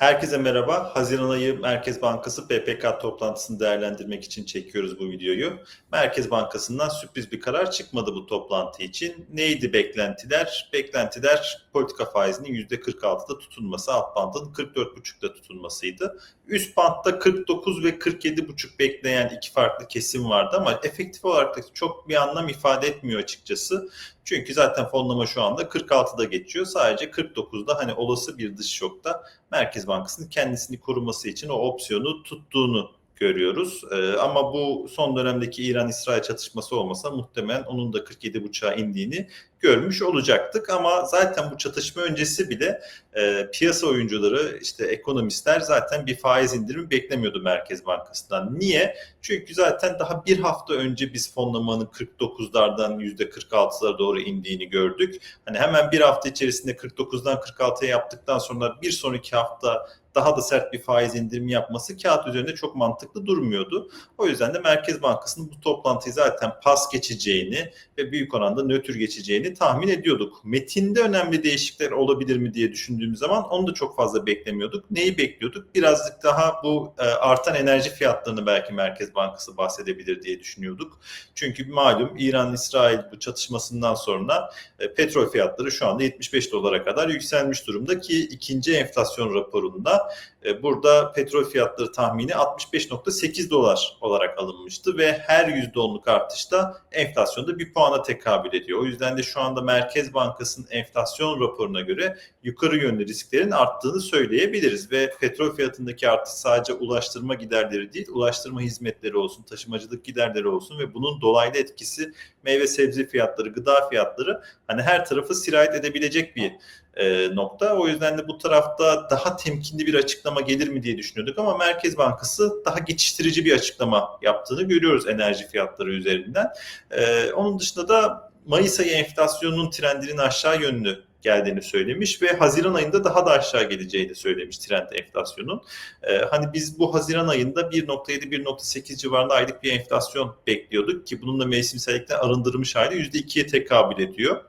Herkese merhaba. Haziran ayı Merkez Bankası PPK toplantısını değerlendirmek için çekiyoruz bu videoyu. Merkez Bankası'ndan sürpriz bir karar çıkmadı bu toplantı için. Neydi beklentiler? Beklentiler politika faizinin %46'da tutulması, alt bandın 44,5'da tutulmasıydı. Üst bantta 49 ve 47,5 bekleyen iki farklı kesim vardı ama efektif olarak da çok bir anlam ifade etmiyor açıkçası. Çünkü zaten fonlama şu anda 46'da geçiyor. Sadece 49'da hani olası bir dış şokta Merkez Bankası'nın kendisini koruması için o opsiyonu tuttuğunu görüyoruz. Ee, ama bu son dönemdeki İran-İsrail çatışması olmasa muhtemelen onun da 47.5'a indiğini görmüş olacaktık. Ama zaten bu çatışma öncesi bile e, piyasa oyuncuları işte ekonomistler zaten bir faiz indirimi beklemiyordu Merkez Bankası'ndan. Niye? Çünkü zaten daha bir hafta önce biz fonlamanın 49'lardan %46'lara doğru indiğini gördük. Hani hemen bir hafta içerisinde 49'dan 46'ya yaptıktan sonra bir sonraki hafta daha da sert bir faiz indirimi yapması kağıt üzerinde çok mantıklı durmuyordu. O yüzden de Merkez Bankası'nın bu toplantıyı zaten pas geçeceğini ve büyük oranda nötr geçeceğini tahmin ediyorduk. Metinde önemli değişiklikler olabilir mi diye düşündüğümüz zaman onu da çok fazla beklemiyorduk. Neyi bekliyorduk? Birazcık daha bu e, artan enerji fiyatlarını belki Merkez Bankası bahsedebilir diye düşünüyorduk. Çünkü malum İran-İsrail bu çatışmasından sonra e, petrol fiyatları şu anda 75 dolara kadar yükselmiş durumda ki ikinci enflasyon raporunda e, burada petrol fiyatları tahmini 65.8 dolar olarak alınmıştı ve her %10'luk artışta enflasyonda bir puana tekabül ediyor. O yüzden de şu anda Merkez Bankası'nın enflasyon raporuna göre yukarı yönlü risklerin arttığını söyleyebiliriz ve petrol fiyatındaki artış sadece ulaştırma giderleri değil, ulaştırma hizmetleri olsun, taşımacılık giderleri olsun ve bunun dolaylı etkisi meyve sebze fiyatları, gıda fiyatları hani her tarafı sirayet edebilecek bir e, nokta. O yüzden de bu tarafta daha temkinli bir açıklama gelir mi diye düşünüyorduk ama Merkez Bankası daha geçiştirici bir açıklama yaptığını görüyoruz enerji fiyatları üzerinden. E, onun dışında da Mayıs ayı enflasyonunun trendinin aşağı yönlü geldiğini söylemiş ve Haziran ayında daha da aşağı geleceğini söylemiş trend enflasyonun. Ee, hani biz bu Haziran ayında 1.7-1.8 civarında aylık bir enflasyon bekliyorduk ki bunun da mevsimsellikten arındırılmış hali %2'ye tekabül ediyor.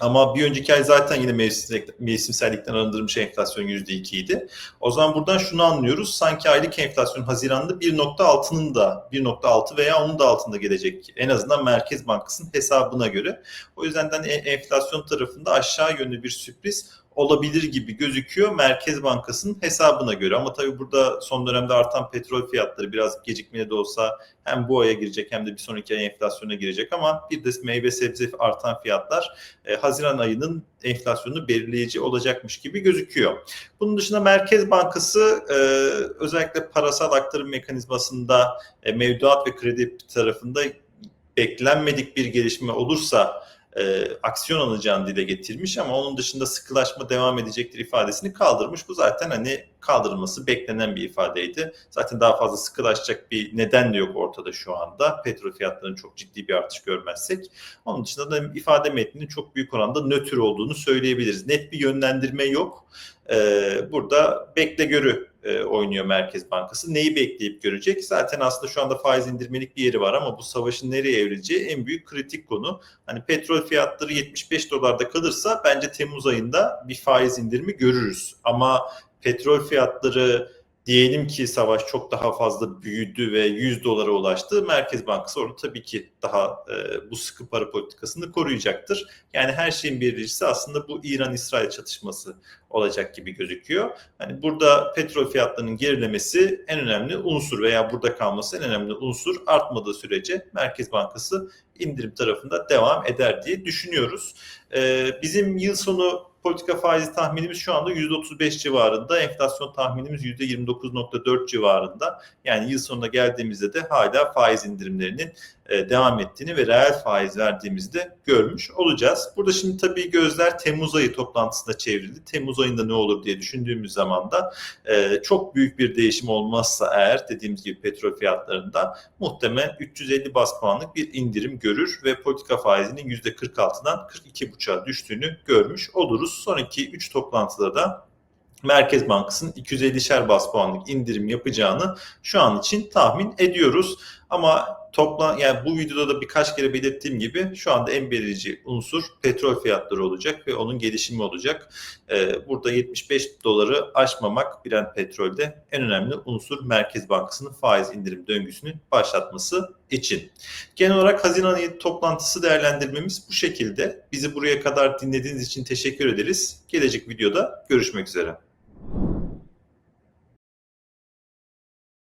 Ama bir önceki ay zaten yine mevsimsellikten arındırılmış enflasyon %2 idi. O zaman buradan şunu anlıyoruz. Sanki aylık enflasyon Haziran'da 1.6'nın da 1.6 veya onun da altında gelecek. En azından Merkez Bankası'nın hesabına göre. O yüzden de enflasyon tarafında aşağı yönlü bir sürpriz olabilir gibi gözüküyor Merkez Bankası'nın hesabına göre. Ama tabii burada son dönemde artan petrol fiyatları biraz gecikmeli de olsa hem bu aya girecek hem de bir sonraki ay enflasyona girecek ama bir de meyve sebze artan fiyatlar e, Haziran ayının enflasyonu belirleyici olacakmış gibi gözüküyor. Bunun dışında Merkez Bankası e, özellikle parasal aktarım mekanizmasında e, mevduat ve kredi tarafında beklenmedik bir gelişme olursa e, aksiyon alacağını dile getirmiş ama onun dışında sıkılaşma devam edecektir ifadesini kaldırmış. Bu zaten hani kaldırılması beklenen bir ifadeydi. Zaten daha fazla sıkılaşacak bir neden de yok ortada şu anda. Petrol fiyatlarının çok ciddi bir artış görmezsek. Onun dışında da ifade metninin çok büyük oranda nötr olduğunu söyleyebiliriz. Net bir yönlendirme yok. Ee, burada bekle görü e, oynuyor Merkez Bankası. Neyi bekleyip görecek? Zaten aslında şu anda faiz indirmelik bir yeri var ama bu savaşın nereye evrileceği en büyük kritik konu. Hani petrol fiyatları 75 dolarda kalırsa bence Temmuz ayında bir faiz indirimi görürüz. Ama petrol fiyatları diyelim ki savaş çok daha fazla büyüdü ve 100 dolara ulaştı. Merkez Bankası orada tabii ki daha e, bu sıkı para politikasını koruyacaktır. Yani her şeyin belirleyicisi aslında bu İran-İsrail çatışması olacak gibi gözüküyor. Hani burada petrol fiyatlarının gerilemesi en önemli unsur veya burada kalması en önemli unsur artmadığı sürece Merkez Bankası indirim tarafında devam eder diye düşünüyoruz. E, bizim yıl sonu politika faizi tahminimiz şu anda %35 civarında. Enflasyon tahminimiz %29.4 civarında. Yani yıl sonuna geldiğimizde de hala faiz indirimlerinin devam ettiğini ve reel faiz verdiğimizde görmüş olacağız. Burada şimdi tabii gözler Temmuz ayı toplantısına çevrildi. Temmuz ayında ne olur diye düşündüğümüz zaman da e, çok büyük bir değişim olmazsa eğer dediğimiz gibi petrol fiyatlarında muhtemelen 350 bas puanlık bir indirim görür ve politika faizinin %46'dan 42,5'a düştüğünü görmüş oluruz. Sonraki 3 toplantıda da Merkez Bankası'nın 250'şer bas puanlık indirim yapacağını şu an için tahmin ediyoruz. Ama toplam yani bu videoda da birkaç kere belirttiğim gibi şu anda en belirleyici unsur petrol fiyatları olacak ve onun gelişimi olacak. Ee, burada 75 doları aşmamak Brent petrolde en önemli unsur Merkez Bankası'nın faiz indirim döngüsünü başlatması için. Genel olarak Haziran ayı toplantısı değerlendirmemiz bu şekilde. Bizi buraya kadar dinlediğiniz için teşekkür ederiz. Gelecek videoda görüşmek üzere.